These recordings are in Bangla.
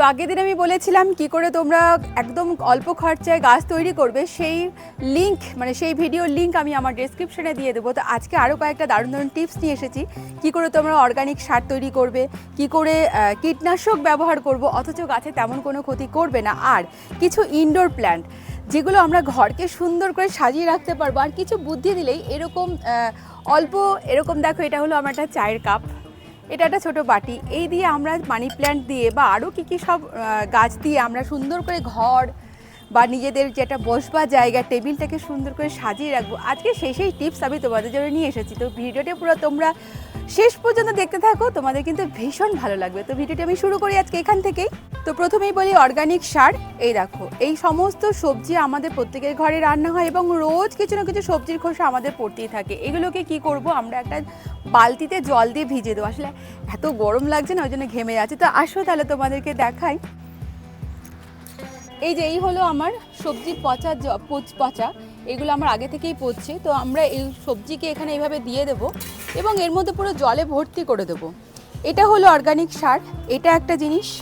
তো আগের দিন আমি বলেছিলাম কি করে তোমরা একদম অল্প খরচায় গাছ তৈরি করবে, সেই লিংক মানে সেই ভিডিওর লিংক আমি আমার ডেসক্রিপশনে দিয়ে দেবো। তো আজকে আরও কয়েকটা দারুণ দারুণ টিপস নিয়ে এসেছি। কি করে তোমরা অর্গানিক সার তৈরি করবে, কি করে কীটনাশক ব্যবহার করব, অথচ গাছে তেমন কোনো ক্ষতি করবে না। আর কিছু ইনডোর প্ল্যান্ট যেগুলো আমরা ঘরকে সুন্দর করে সাজিয়ে রাখতে পারব। আর কিছু বুদ্ধি দিলেই এরকম অল্প, এরকম দেখো এটা হলো আমার একটা চায়ের কাপ এটা একটা ছোট বাটি। এই দিয়ে আমরা মানি প্ল্যান্ট দিয়ে বা আরও কী কী সব গাছ দিয়ে আমরা সুন্দর করে ঘর বা নিজেদের যেটা বসবার জায়গা, টেবিলটাকে সুন্দর করে সাজিয়ে রাখব। আজকে সেই সেই টিপস আমি তোমাদের জন্য নিয়ে এসেছি। তো ভিডিওটা পুরো তোমরা শেষ পর্যন্ত দেখতে থাকো, তোমাদের কিন্তু ভীষণ ভালো লাগবে। তো ভিডিওটি আমি শুরু করি আজকে এখান থেকেই। তো প্রথমেই বলি অর্গানিক সার। এই দেখো, এই সমস্ত সবজি আমাদের প্রত্যেকের ঘরে রান্না হয় এবং রোজ কিছু না কিছু সবজির খোসা আমাদের পড়তেই থাকে। এগুলোকে কি করব? আমরা একটা বালতিতে জল দিয়ে ভিজে দেবো। আসলে এত গরম লাগছে না, ওই জন্য ঘেমে যাচ্ছে। তো আসো তাহলে তোমাদেরকে দেখাই। এই যে এই হলো আমার সবজির পচা পচ- এগুলো আমার আগে থেকেই পচছে। তো আমরা এই সবজিকে এখানে এইভাবে দিয়ে দেবো এবং এর মধ্যে পুরো জলে ভর্তি করে দেবো। এটা হলো অর্গানিক সার এটা একটা জিনিস।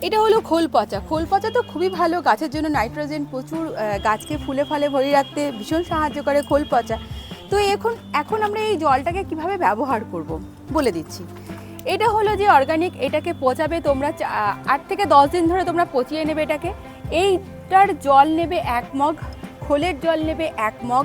এটা হলো খোল পচা। খোল পচা তো খুবই ভালো। গাছের জন্য নাইট্রোজেন প্রচুর গাছকে ফুলে ফলে ভরে রাখতে ভীষণ সাহায্য করে খোল পচা। তো এখন এখন আমরা এই জলটাকে কীভাবে ব্যবহার করব? বলে দিচ্ছি। এটা হলো যে অর্গানিক এটাকে পচাবে তোমরা আট থেকে দশ দিন ধরে তোমরা পচিয়ে নেবে এটাকে। এইটার জল নেবে এক মগ, খোলের জল নেবে এক মগ।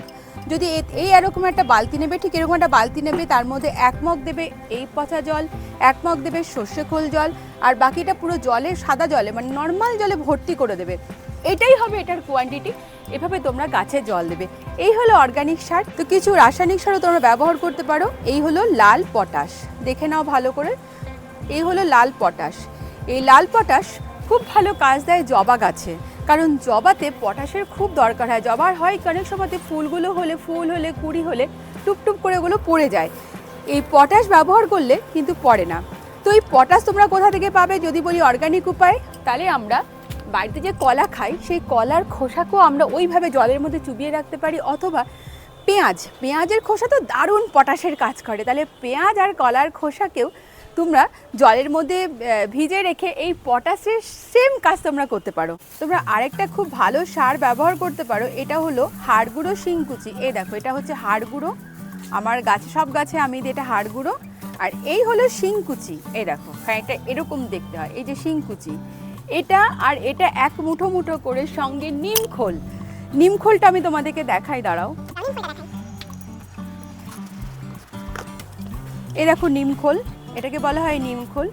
যদি এই এরকম একটা বালতি নেবে, ঠিক এরকম একটা বালতি নেবে, তার মধ্যে এক মগ দেবে এই পচা জল, এক মগ দেবে সর্ষে খোল জল আর বাকিটা পুরো জলে, সাদা জলে মানে নর্মাল জলে ভর্তি করে দেবে। এটাই হবে এটার কোয়ান্টিটি এভাবে তোমরা গাছে জল দেবে। এই হলো অর্গানিক সার। তো কিছু রাসায়নিক সারও তোমরা ব্যবহার করতে পারো। এই হলো লাল পটাশ। দেখে নাও ভালো করে। এই হলো লাল পটাশ। এই লাল পটাশ খুব ভালো কাজ দেয় জবা গাছে। কারণ জবাতে পটাশের খুব দরকার হয়। জবার হয় অনেক সময়তে ফুলগুলো হলে, ফুল হলে, কুড়ি হলে, টুপটুপ করে ওগুলো পড়ে যায়। এই পটাশ ব্যবহার করলে কিন্তু পড়ে না। তো এই পটাশ তোমরা কোথা থেকে পাবে যদি বলি অর্গানিক উপায়? তাহলে আমরা বাড়িতে যে কলা খাই, সেই কলার খোসাকেও আমরা ওইভাবে জলের মধ্যে চুবিয়ে রাখতে পারি অথবা পেঁয়াজ। পেঁয়াজের খোসা তো দারুণ পটাশের কাজ করে। তাহলে পেঁয়াজ আর কলার খোসাকেও তোমরা জলের মধ্যে ভিজে রেখে এই পটাশের সেম কাজ তোমরা করতে পারো। তোমরা আরেকটা খুব ভালো সার ব্যবহার করতে পারো, এটা হলো হাড় গুঁড়ো শিংকুচি এই দেখো, এটা হচ্ছে হাড় গুঁড়ো। আমার গাছে, সব গাছে আমি এটা হাড় গুঁড়ো। আর এই হলো শিংকুচি, এই দেখো খানিকটা এরকম দেখতে হয়, এই যে শিংকুচি, এটা আর এটা এক মুঠো মুঠো করে সঙ্গে নিমখোল নিমখোলটা আমি তোমাদেরকে দেখাই, দাঁড়াও। এই দেখো নিমখোল এটাকে বলা হয় নিমখোল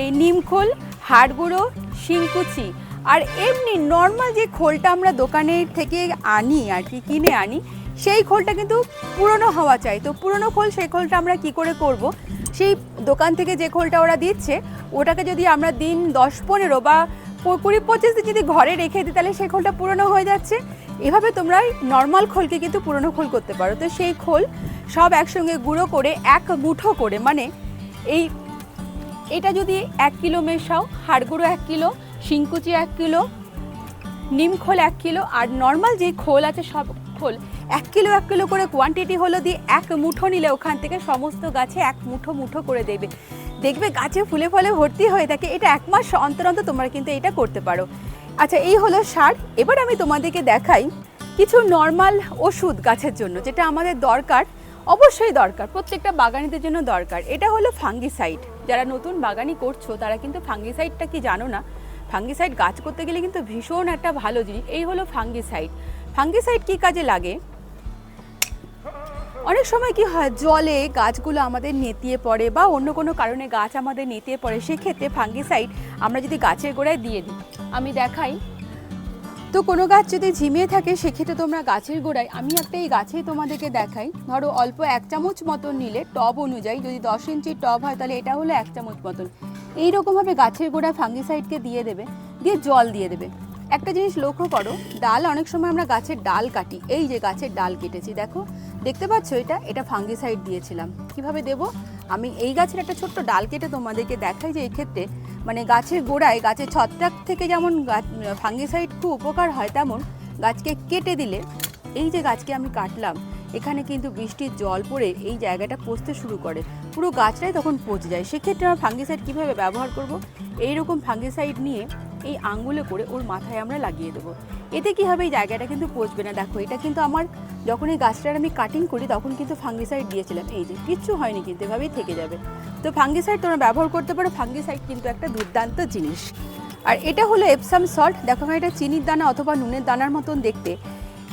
এই নিমখোল হাড় গুঁড়ো শিংকুচি, আর এমনি নর্মাল যে খোলটা আমরা দোকানের থেকে আনি আর কি, কিনে আনি, সেই খোলটা কিন্তু পুরনো হওয়া চাই। তো পুরনো খোল, সেই খোলটা আমরা কি করে করব? সেই দোকান থেকে যে খোলটা ওরা দিচ্ছে, ওটাকে যদি আমরা দিন দশ পনেরো বা কুড়ি পঁচিশ দিন যদি ঘরে রেখে দিই, তাহলে সেই খোলটা পুরনো হয়ে যাচ্ছে। এভাবে তোমরা নর্মাল খোলকে কিন্তু পুরনো খোল করতে পারো। তো সেই খোল সব একসঙ্গে গুঁড়ো করে, এক মুঠো করে মানে এই এটা যদি এক কিলো মেশাও হাড় গুঁড়ো এক কিলো, শিংকুচি এক কিলো, নিম খোল এক কিলো, আর নর্মাল যে খোল আছে সব খোল এক কিলো এক কিলো করে কোয়ান্টিটি হলো দিয়ে এক মুঠো নিলে ওখান থেকে সমস্ত গাছে এক মুঠো মুঠো করে দেবে। দেখবে গাছে ফুলে ফলে ভর্তি হয়ে থাকে। এটা এক মাস অন্তর অন্তর তোমরা কিন্তু এটা করতে পারো। আচ্ছা এই হলো সার। এবার আমি তোমাদেরকে দেখাই কিছু নর্মাল ওষুধ গাছের জন্য, যেটা আমাদের দরকার, অবশ্যই দরকার, প্রত্যেকটা বাগানিদের জন্য দরকার। এটা হলো ফাঙ্গিসাইড যারা নতুন বাগানি করছ, তারা কিন্তু ফাঙ্গিসাইডটা কি জানো না? ফাঙ্গিসাইড গাছ করতে গেলে কিন্তু ভীষণ একটা ভালো জিনিস। এই হলো ফাঙ্গিসাইড ফাঙ্গিসাইড কি কাজে লাগে? অনেক সময় কি হয়, জলে গাছগুলো আমাদের নেতিয়ে পড়ে বা অন্য কোনো কারণে গাছ আমাদের নেতিয়ে পড়ে, সেক্ষেত্রে ফাঙ্গিসাইড আমরা যদি গাছের গোড়ায় দিয়ে দিই, আমি দেখাই। তো কোনো গাছ যদি ঝিমিয়ে থাকে, সেক্ষেত্রে তোমরা গাছের গোড়ায়, আমি একটা এই গাছেই তোমাদেরকে দেখাই। ধরো অল্প এক চামচ মতন নিলে টব অনুযায়ী যদি দশ ইঞ্চির টব হয়, তাহলে এটা হলো এক চামচ মতন। এইরকমভাবে গাছের গোড়ায় ফাঙ্গিসাইডকে দিয়ে দেবে, দিয়ে জল দিয়ে দেবে। একটা জিনিস লক্ষ্য করো, ডাল অনেক সময় আমরা গাছের ডাল কাটি। এই যে গাছের ডাল কেটেছি, দেখো, দেখতে পাচ্ছ এটা? এটা ফাঙ্গিসাইড দিয়েছিলাম। কীভাবে দেব? আমি এই গাছের একটা ছোট্ট ডাল কেটে তোমাদেরকে দেখাই যে এই ক্ষেত্রে মানে গাছের গোড়ায়, গাছের ছত্রাক থেকে যেমন ফাঙ্গিসাইড খুব উপকার হয় তেমন, গাছকে কেটে দিলে, এই যে গাছকে আমি কাটলাম, এখানে কিন্তু বৃষ্টির জল পড়ে এই জায়গাটা পচতে শুরু করে। পুরো গাছটাই তখন পচে যায়। সেক্ষেত্রে আমরা ফাঙ্গিসাইড কীভাবে ব্যবহার করব? এইরকম ফাঙ্গিসাইড নিয়ে এই আঙ্গুলে করে ওর মাথায় আমরা লাগিয়ে দেবো। এতে কী হবে? এই জায়গাটা কিন্তু পচবে না। দেখো, এটা কিন্তু আমার যখন এই গাছটার আমি কাটিং করি, তখন কিন্তু ফাঙ্গিসাইড দিয়েছিলাম। এই যে, কিচ্ছু হয়নি কিন্তু, এভাবেই থেকে যাবে। তো ফাঙ্গিসাইড তোমরা ব্যবহার করতে পারো। ফাঙ্গিসাইড কিন্তু একটা দুর্দান্ত জিনিস। আর এটা হলো এপসাম সল্ট দেখো না এটা চিনির দানা অথবা নুনের দানার মতন দেখতে।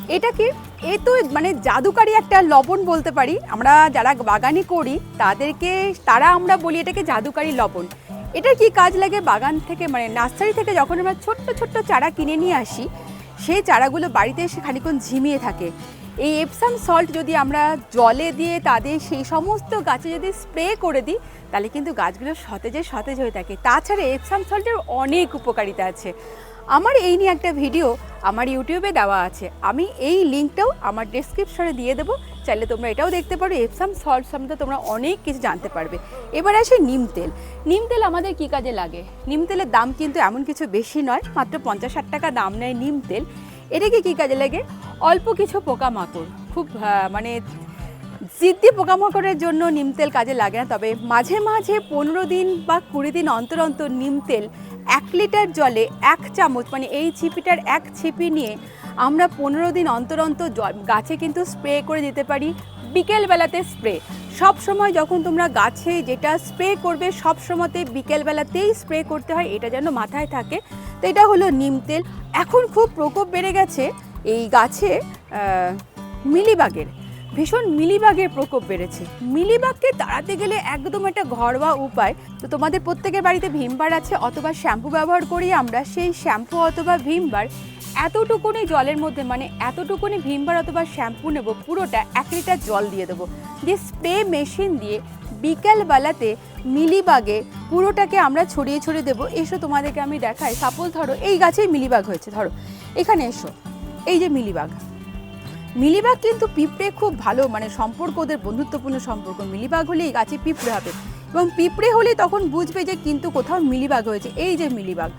এটাকে এ তো মানে জাদুকারি একটা লবণ বলতে পারি। আমরা যারা বাগানি করি, তাদেরকে, তারা আমরা বলি এটাকে জাদুকারি লবণ। এটার কি কাজ লাগে? বাগান থেকে মানে নার্সারি থেকে যখন আমরা ছোট্ট ছোট্ট চারা কিনে নিয়ে আসি, সেই চারাগুলো বাড়িতে এসে খানিক্ষণ ঝিমিয়ে থাকে। এই এপসাম সল্ট যদি আমরা জলে দিয়ে তাদের সেই সমস্ত গাছে যদি স্প্রে করে দিই, তাহলে কিন্তু গাছগুলো সতেজে সতেজ হয়ে থাকে। তাছাড়া এপসাম সল্টের অনেক উপকারিতা আছে। আমার এই নিয়ে একটা ভিডিও আমার ইউটিউবে দেওয়া আছে। আমি এই লিঙ্কটাও আমার ডেসক্রিপশনে দিয়ে দেবো। চাইলে তোমরা এটাও দেখতে পারো এপসাম সল্ট সম্বন্ধে তোমরা অনেক কিছু জানতে পারবে। এবার আসে নিম তেল। নিম তেল আমাদের কী কাজে লাগে? নিম তেলের দাম কিন্তু এমন কিছু বেশি নয়, মাত্র পঞ্চাশ ষাট টাকা দাম নেয় নিম তেল। এটাকে কী কাজে লাগে? অল্প কিছু পোকামাকড়। খুব মানে জিদ্দি পোকামাকড়ের জন্য নিম তেল কাজে লাগে না, তবে মাঝে মাঝে পনেরো দিন বা কুড়ি দিন অন্তর অন্তর নিম তেল এক লিটার জলে এক চামচ মানে এই ছিপিটার এক ছিপি নিয়ে আমরা পনেরো দিন অন্তর অন্তর গাছে কিন্তু স্প্রে করে দিতে পারি, বিকেলবেলাতে স্প্রে। সব সময় যখন তোমরা গাছে যেটা স্প্রে করবে, সব সময়তে বিকেলবেলাতেই স্প্রে করতে হয়, এটা যেন মাথায় থাকে। তো এটা হলো নিম তেল। এখন খুব প্রকোপ বেড়ে গেছে এই গাছে মিলিবাগের। ভীষণ মিলিবাগের প্রকোপ বেড়েছে। মিলিবাগকে তাড়াতে গেলে একদম একটা ঘরোয়া উপায়। তো তোমাদের প্রত্যেকের বাড়িতে ভীমবার আছে, অথবা শ্যাম্পু ব্যবহার করি আমরা, সেই শ্যাম্পু অথবা ভীমবার এতটুকুনি জলের মধ্যে মানে এতটুকুনি ভীমবার অথবা শ্যাম্পু নেব, পুরোটা এক লিটার জল দিয়ে দেবো। দিয়ে স্প্রে মেশিন দিয়ে বিকেলবেলাতে মিলিবাগে পুরোটাকে আমরা ছড়িয়ে ছড়িয়ে দেবো। এসো তোমাদেরকে আমি দেখাই। সাপোজ ধরো, এই গাছেই মিলিবাগ হয়েছে, ধরো। এখানে এসো। এই যে মিলিবাগ। মিলিবাগ কিন্তু পিঁপড়ে খুব ভালো মানে সম্পর্ক ওদের বন্ধুত্বপূর্ণ সম্পর্ক। মিলিবাগ হলে এই গাছে পিঁপড়ে হবে। এবং পিঁপড়ে হলে তখন বুঝবে যে কিন্তু কোথাও মিলিবাগ হয়েছে। এই যে মিলিবাগ,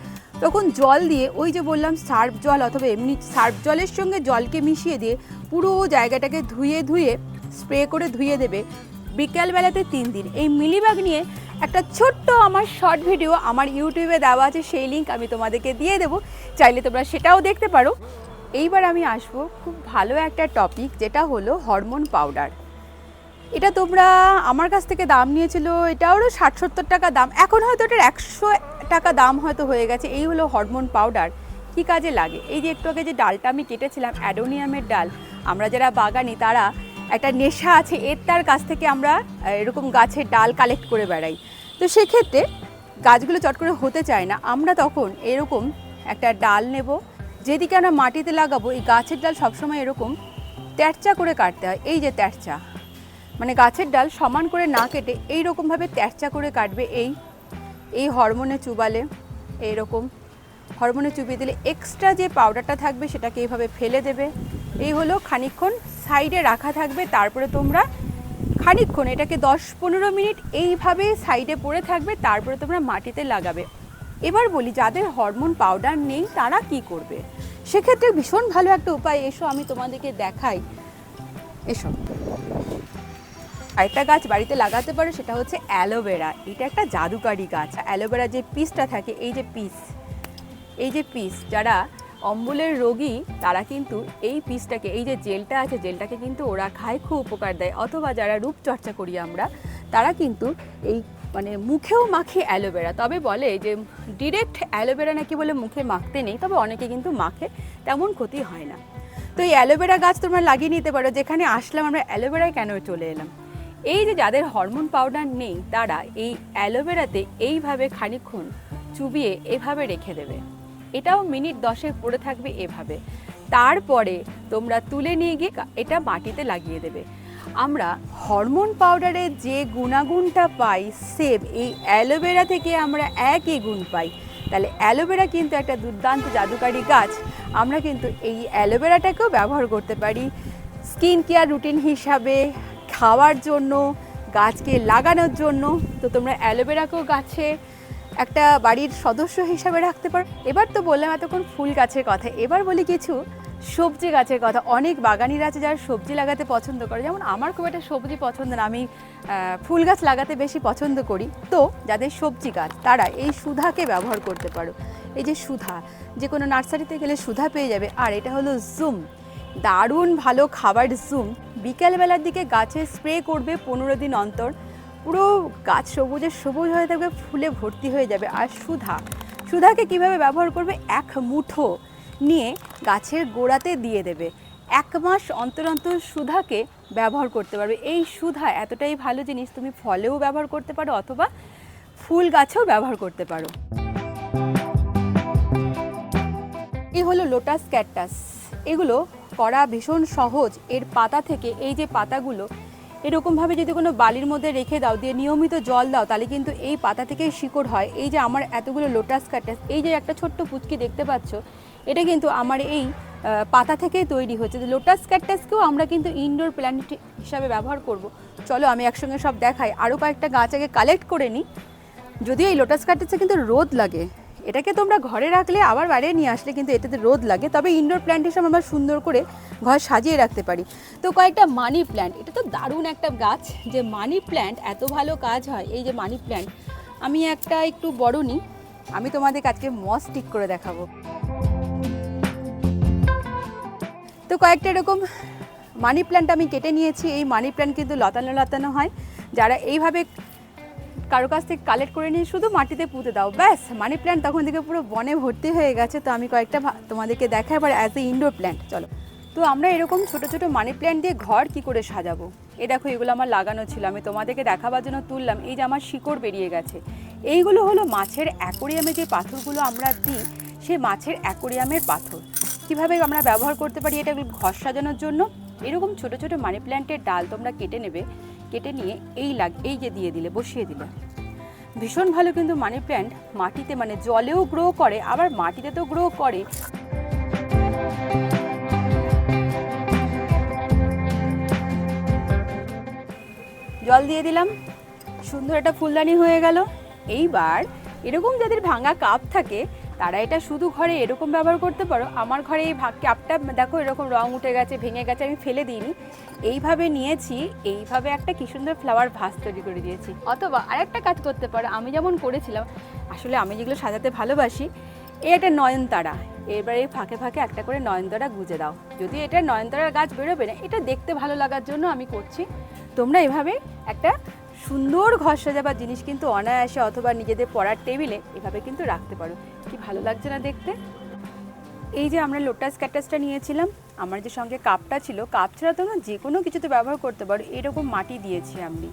তখন জল দিয়ে, ওই যে বললাম সার্ফ জল অথবা এমনি সার্ফ জলের সঙ্গে জলকে মিশিয়ে দিয়ে পুরো জায়গাটাকে ধুয়ে ধুয়ে স্প্রে করে ধুয়ে দেবে বিকেলবেলাতে তিন দিন। এই মিলিবাগ নিয়ে একটা ছোট্ট আমার শর্ট ভিডিও আমার ইউটিউবে দেওয়া আছে, সেই লিঙ্ক আমি তোমাদেরকে দিয়ে দেবো। চাইলে তোমরা সেটাও দেখতে পারো। এইবার আমি আসব খুব ভালো একটা টপিক যেটা হলো হরমোন পাউডার এটা তোমরা আমার কাছ থেকে দাম নিয়েছিল এটাও ষাট সত্তর টাকা দাম, এখন হয়তো এটার একশো টাকা দাম হয়তো হয়ে গেছে, এই হলো হরমোন পাউডার কি কাজে লাগে? এই যে একটু আগে যে ডালটা আমি কেটেছিলাম, অ্যাডোনিয়ামের ডাল, আমরা যারা বাগানি তারা একটা নেশা আছে, এর তার কাছ থেকে আমরা এরকম গাছের ডাল কালেক্ট করে বেড়াই। তো সেক্ষেত্রে গাছগুলো চট করে হতে চায় না, আমরা তখন এরকম একটা ডাল নেব যেদিকে আমরা মাটিতে লাগাবো, এই গাছের ডাল সবসময় এরকম তেরচা করে কাটতে হয়। এই যে তেরচা মানে গাছের ডাল সমান করে না কেটে এই রকমভাবে তেরচা করে কাটবে এই এই হরমোনে চুবালে এইরকম। হরমোনে চুবিয়ে দিলে এক্সট্রা যে পাউডারটা থাকবে সেটাকে এইভাবে ফেলে দেবে। এই হলো খানিকক্ষণ সাইডে রাখা থাকবে, তারপরে তোমরা খানিকক্ষণ, এটাকে দশ পনেরো মিনিট এইভাবে সাইডে পড়ে থাকবে, তারপরে তোমরা মাটিতে লাগাবে। এবার বলি, যাদের হরমোন পাউডার নেই, তারা কি করবে? সেক্ষেত্রে ভীষণ ভালো একটা উপায়, এসো আমি তোমাদেরকে দেখাই। এসো। আরেকটা গাছ বাড়িতে লাগাতে পারো, সেটা হচ্ছে অ্যালোভেরা এটা একটা জাদুকারি গাছ। অ্যালোভেরা যে পিসটা থাকে, এই যে পিস এই যে পিস যারা অম্বলের রোগী, তারা কিন্তু এই পিসটাকে এই যে জেলটা আছে, জেলটাকে কিন্তু ওরা খায়, খুব উপকার দেয়। অথবা যারা রূপচর্চা করি আমরা, তারা কিন্তু এই মানে মুখেও মাখে অ্যালোভেরা। তবে বলে যে ডিরেক্ট অ্যালোভেরা নাকি বলে মুখে মাখতে নেই, তবে অনেকে কিন্তু মাখে, তেমন ক্ষতি হয় না। তো এই অ্যালোভেরা গাছ তোমরা লাগিয়ে নিতে পারো, যেখানে আসলাম আমরা অ্যালোভেরায় কেন চলে এলাম? এই যে যাদের হরমোন পাউডার নেই, তারা এই অ্যালোভেরাতে এইভাবে খানিকক্ষণ চুবিয়ে এভাবে রেখে দেবে। এটাও মিনিট দশেক পড়ে থাকবে এভাবে। তারপরে তোমরা তুলে নিয়ে গিয়ে এটা মাটিতে লাগিয়ে দেবে। আমরা হরমোন পাউডারের যে গুণাগুণটা পাই, সেম এই অ্যালোভেরা থেকে আমরা একই গুণ পাই। তাহলে অ্যালোভেরা কিন্তু একটা দুর্দান্ত জাদুকারী গাছ। আমরা কিন্তু এই অ্যালোভেরাটাকেও ব্যবহার করতে পারি। স্কিন কেয়ার রুটিন হিসাবে, খাওয়ার জন্য, গাছকে লাগানোর জন্য। তো তোমরা অ্যালোভেরাকেও গাছে একটা বাড়ির সদস্য হিসাবে রাখতে পারো। এবার তো বললাম এতক্ষণ ফুল গাছের কথা। এবার বলি কিছু সবজি গাছের কথা। অনেক বাগানিরা আছে যারা সবজি লাগাতে পছন্দ করে। যেমন আমার খুব একটা সবজি পছন্দ না। আমি ফুল গাছ লাগাতে বেশি পছন্দ করি। তো যাদের সবজি গাছ, তারা এই সুধাকে ব্যবহার করতে পারো। এই যে সুধা, যে কোনো নার্সারিতে গেলে সুধা পেয়ে যাবে। আর এটা হলো জুম। দারুণ ভালো খাবার জুম। বিকেলবেলার দিকে গাছে স্প্রে করবে পনেরো দিন অন্তর। পুরো গাছ সবুজে, সবুজ হয়ে থাকবে, ফুলে ভর্তি হয়ে যাবে। আর সুধা, সুধাকে কীভাবে ব্যবহার করবে? এক মুঠো নিয়ে গাছের গোড়াতে দিয়ে দেবে। এক মাস অন্তর অন্তর সুধাকে ব্যবহার করতে পারবে। এই সুধা এতটাই ভালো জিনিস, তুমি ফলেও ব্যবহার করতে পারো অথবা ফুল গাছেও ব্যবহার করতে পারো। এই হলো লোটাস ক্যাকটাস এগুলো করা ভীষণ সহজ। এর পাতা থেকে এই যে পাতাগুলো, এরকমভাবে যদি কোনো বালির মধ্যে রেখে দাও, দিয়ে নিয়মিত জল দাও, তাহলে কিন্তু এই পাতা থেকেই শিকড় হয়। এই যে আমার এতগুলো লোটাস ক্যাকটাস এই যে একটা ছোট্ট পুচকি দেখতে পাচ্ছ এটা কিন্তু আমার এই পাতা থেকেই তৈরি হচ্ছে। লোটাস ক্যাকটাসকেও আমরা কিন্তু ইনডোর প্ল্যান্ট হিসাবে ব্যবহার করব। চলো আমি একসঙ্গে সব দেখাই। আরও কয়েকটা গাছ আগে কালেক্ট করে নিই। যদিও এই লোটাস কাটাচ্ছে কিন্তু রোদ লাগে। এটাকে তোমরা ঘরে রাখলে আবার বাইরে নিয়ে আসলে কিন্তু এটাতে রোদ লাগে। তবে ইনডোর প্ল্যান্ট হিসেবে আমরা সুন্দর করে ঘর সাজিয়ে রাখতে পারি। তো কয়েকটা মানি প্ল্যান্ট এটা তো দারুণ একটা গাছ। যে মানি প্ল্যান্ট এত ভালো কাজ হয়। এই যে মানি প্ল্যান্ট আমি একটা একটু বড় নিই। আমি তোমাদের আজকে মস ঠিক করে দেখাবো। তো কয়েকটা এরকম মানি প্ল্যান্ট আমি কেটে নিয়েছি। এই মানি প্ল্যান্ট কিন্তু লতানো লতানো হয়। যারা এইভাবে কারও কাছ থেকে কালেক্ট করে নিয়ে শুধু মাটিতে পুঁতে দাও, ব্যাস মানি প্ল্যান্ট তখন থেকে পুরো বনে ভর্তি হয়ে গেছে। তো আমি কয়েকটা তোমাদেরকে দেখাই এবার অ্যাজ এ ইনডোর প্ল্যান্ট চলো। তো আমরা এরকম ছোট ছোট মানি প্ল্যান্ট দিয়ে ঘর কি করে সাজাবো? এ দেখো, এগুলো আমার লাগানো ছিল। আমি তোমাদেরকে দেখাবার জন্য তুললাম। এই যে আমার শিকড় বেরিয়ে গেছে। এইগুলো হলো মাছের অ্যাকোরিয়ামে যে পাথরগুলো আমরা দিই, সে মাছের অ্যাকোরিয়ামের পাথর। কীভাবে আমরা ব্যবহার করতে পারি এটা ঘর সাজানোর জন্য? এরকম ছোট ছোট মানি প্ল্যান্টের ডাল তোমরা কেটে নেবে, কেটে নিয়ে এই লাগ, এই যে দিয়ে দিলে, বসিয়ে দিলে। ভীষণ ভালো কিন্তু মানি প্ল্যান্ট মাটিতে মানে জলেও গ্রো করে, আবার মাটিতে তো গ্রো করে। জল দিয়ে দিলাম, সুন্দর একটা ফুলদানি হয়ে গেল। এইবার এরকম যাদের ভাঙা কাপ থাকে তারা এটা শুধু ঘরে এরকম ব্যবহার করতে পারো। আমার ঘরে এই ভাগ ক্যাপটা দেখো এরকম রং উঠে গেছে, ভেঙে গেছে, আমি ফেলে দিইনি। এইভাবে নিয়েছি, এইভাবে একটা কি সুন্দর ফ্লাওয়ার ভাস তৈরি করে দিয়েছি। অথবা আরেকটা কাজ করতে পারো, আমি যেমন করেছিলাম, আসলে আমি যেগুলো সাজাতে ভালোবাসি, এই একটা নয়নতারা। এবারে ফাঁকে ফাঁকে একটা করে নয়নতারা গুজে দাও। যদি এটা নয়নতারার গাছ বেরোবে না, এটা দেখতে ভালো লাগার জন্য আমি করছি। তোমরা এভাবে একটা সুন্দর ঘর সাজাবার জিনিস কিন্তু অনায়াসে অথবা নিজেদের পড়ার টেবিলে এভাবে কিন্তু রাখতে পারো। কি ভালো লাগছে না দেখতে? এই যে আমরা লোটাস ক্যাটাসটা নিয়েছিলাম, আমার যে সঙ্গে কাপটা ছিল, কাপ ছাড়া তোমরা যে কোনো কিছুতে ব্যবহার করতে পারো, এরকম মাটি দিয়েছি আমি।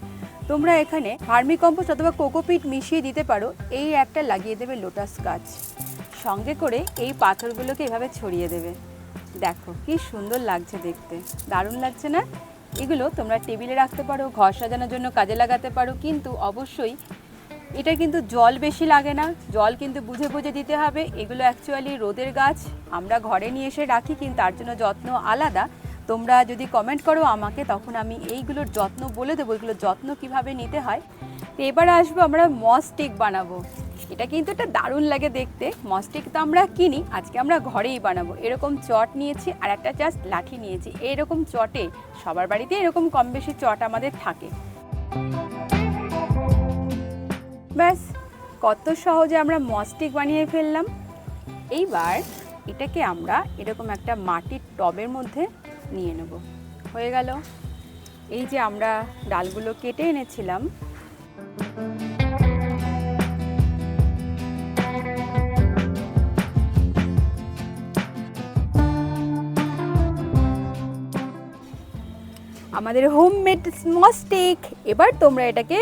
তোমরা এখানে ভার্মি কম্পোস্ট অথবা কোকোপিট মিশিয়ে দিতে পারো, এই একটা লাগিয়ে দেবে লোটাস গাছ। সঙ্গে করে এই পাথরগুলোকে এভাবে ছড়িয়ে দেবে। দেখো, কি সুন্দর লাগছে দেখতে। দারুণ লাগছে না? এগুলো তোমরা টেবিলে রাখতে পারো, ঘর সাজানোর জন্য কাজে লাগাতে পারো, কিন্তু অবশ্যই এটা কিন্তু জল বেশি লাগে না। জল কিন্তু বুঝে বুঝে দিতে হবে। এগুলো অ্যাকচুয়ালি রোদের গাছ, আমরা ঘরে নিয়ে এসে রাখি, কিন্তু তার জন্য যত্ন আলাদা। তোমরা যদি কমেন্ট করো আমাকে, তখন আমি এইগুলোর যত্ন বলে দেবো, এগুলোর যত্ন কীভাবে নিতে হয়। তো এবার আসব আমরা মস্টিক বানাবো। এটা কিন্তু একটা দারুণ লাগে দেখতে। মস্টিক তো আমরা কিনি, আজকে আমরা ঘরেই বানাবো। এরকম চট নিয়েছি আর একটা জাস্ট লাঠি নিয়েছি। এরকম চটে সবার বাড়িতে এরকম কম বেশি চট আমাদের থাকে। ব্যাস, কত সহজে আমরা মস্টিক বানিয়ে ফেললাম। এইবার এটাকে আমরা এরকম একটা মাটির টবের মধ্যে নিয়ে নেব। হয়ে গেল। এই যে আমরা ডালগুলো কেটে এনেছিলাম। আমাদের হোমমেড মস্টিক এবার তোমরা এটাকে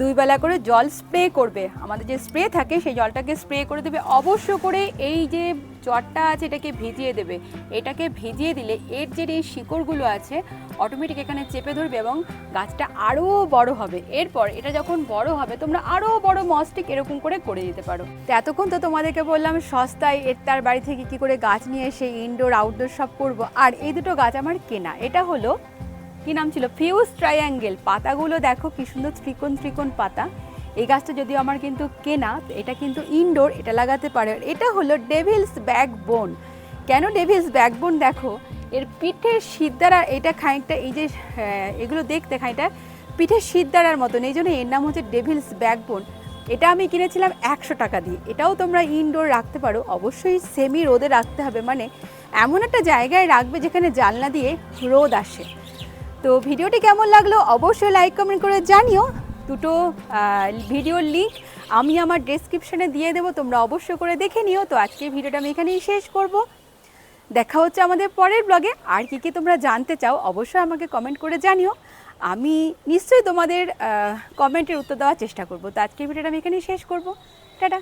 দুই বেলা করে জল স্প্রে করবে। আমাদের যে স্প্রে থাকে, সেই জলটাকে স্প্রে করে দেবে। অবশ্য করে এই যে চটটা আছে, এটাকে ভিজিয়ে দেবে। এটাকে ভিজিয়ে দিলে এর যে এই শিকড়গুলো আছে অটোমেটিক এখানে চেপে ধরবে এবং গাছটা আরও বড় হবে। এরপর এটা যখন বড় হবে, তোমরা আরও বড় মস্টিক এরকম করে করে দিতে পারো। তো এতক্ষণ তো তোমাদেরকে বললাম, সস্তায় এর তার বাড়ি থেকে কি করে গাছ নিয়ে এসে ইনডোর আউটডোর সব করব। আর এই দুটো গাছ আমার কেনা। এটা হলো কি নাম ছিল? Fuse triangle. পাতাগুলো দেখো কি সুন্দর ত্রিকোণ ত্রিকোণ পাতা। এই গাছটা যদিও আমার কিন্তু কেনা, এটা কিন্তু ইনডোর এটা লাগাতে পারে। এটা হলো ডেভিলস ব্যাক বোন কেন ডেভিলস ব্যাকবোন দেখো? এর পিঠের সিদ্ধারা, এটা খানিকটা এই যে এগুলো দেখতে খানিকটা পিঠের সিদ্ধারার মতন। এই জন্য এর নাম হচ্ছে ডেভিলস ব্যাকবোন এটা আমি কিনেছিলাম একশো টাকা দিয়ে। এটাও তোমরা ইনডোর রাখতে পারো। অবশ্যই সেমি রোদে রাখতে হবে। মানে এমন একটা জায়গায় রাখবে যেখানে জানলা দিয়ে রোদ আসে। তো ভিডিওটি কেমন লাগল অবশ্যই লাইক কমেন্ট করে জানিও। দুটো ভিডিওর লিঙ্ক আমি আমার ডেসক্রিপশনে দিয়ে দেবো, তোমরা অবশ্যই করে দেখে নিও। তো আজকে ভিডিওটা আমি এখানেই শেষ করব। দেখা হচ্ছে আমাদের পরের ব্লগে আর কী কী তোমরা জানতে চাও অবশ্যই আমাকে কমেন্ট করে জানিও। আমি নিশ্চয়ই তোমাদের কমেন্টের উত্তর দেওয়ার চেষ্টা করব। তো আজকের ভিডিওটা আমি এখানেই শেষ করব। টাটা।